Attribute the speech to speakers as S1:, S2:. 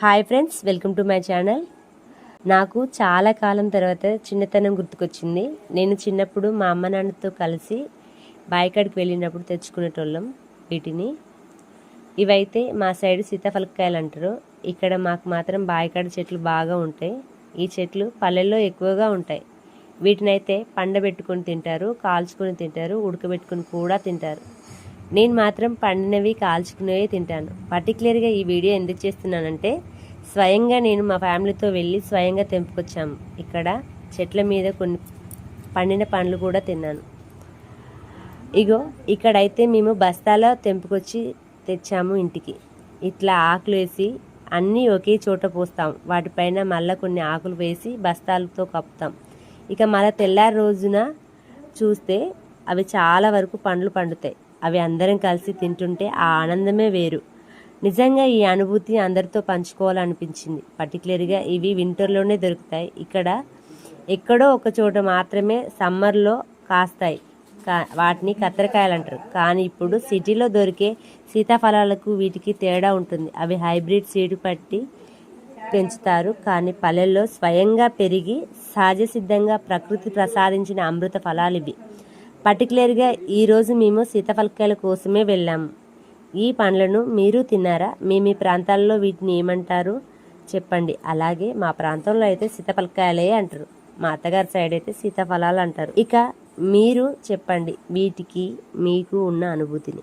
S1: Hi friends welcome to my channel. నాకు చాలా కాలం తర్వాత చిన్నతనం గుర్తుకొచ్చింది. నేను చిన్నప్పుడు మా అమ్మ నాన్నతో కలిసి బాయికాడికి వెళ్ళినప్పుడు తెచ్చుకునేటోళ్ళం వీటిని. ఇవైతే మా సైడ్ సీతాఫలకాయలు అంటారు. ఇక్కడ మాకు మాత్రం బాయికాడ చెట్లు బాగా ఉంటాయి. ఈ చెట్లు పల్లెల్లో ఎక్కువగా ఉంటాయి. వీటినైతే పండబెట్టుకొని తింటారు కాల్చుకొని తింటారు ఉడకబెట్టుకొని కూడా తింటారు. నేను మాత్రం పండినవి కాల్చుకునేవి తింటాను. పర్టికులర్గా ఈ వీడియో ఎందుకు చేస్తున్నానంటే స్వయంగా నేను మా ఫ్యామిలీతో వెళ్ళి స్వయంగా తెంపుకొచ్చాము ఇక్కడ చెట్ల మీద కొన్ని పండిన పండ్లు కూడా తిన్నాను. ఇగో ఇక్కడైతే మేము బస్తాలో తెంపుకొచ్చి తెచ్చాము ఇంటికి. ఇట్లా ఆకులు వేసి అన్నీ ఒకే చోట పోస్తాం. వాటిపైన మళ్ళీ కొన్ని ఆకులు వేసి బస్తాలతో కప్పుతాం. ఇక మళ్ళీ తెల్లారి రోజున చూస్తే అవి చాలా వరకు పండ్లు పండుతాయి. అవి అందరం కలిసి తింటుంటే ఆ ఆనందమే వేరు. నిజంగా ఈ అనుభూతి అందరితో పంచుకోవాలనిపించింది. పర్టికులర్గా ఇవి వింటర్లోనే దొరుకుతాయి. ఇక్కడ ఎక్కడో ఒక చోట మాత్రమే సమ్మర్లో కాస్తాయి. కా వాటిని కత్తెరకాయలు అంటారు. కానీ ఇప్పుడు సిటీలో దొరికే సీతాఫలాలకు వీటికి తేడా ఉంటుంది. అవి హైబ్రిడ్ సీడ్ పట్టి పెంచుతారు. కానీ పల్లెల్లో స్వయంగా పెరిగి సహజ సిద్ధంగా ప్రకృతి ప్రసాదించిన అమృత ఫలాలు ఇవి. పర్టికులర్గా ఈరోజు మేము సీతాఫలకాయల కోసమే వెళ్ళాం. ఈ పండ్లను మీరు తిన్నారా? మీ మీ ప్రాంతాల్లో వీటిని ఏమంటారు? చెప్పండి. అలాగే మా ప్రాంతంలో అయితే సీతాఫలకాయలే అంటారు. మా అత్తగారి సైడ్ అయితే సీతాఫలాలు అంటారు. ఇక మీరు చెప్పండి వీటికి మీకు ఉన్న అనుభూతిని.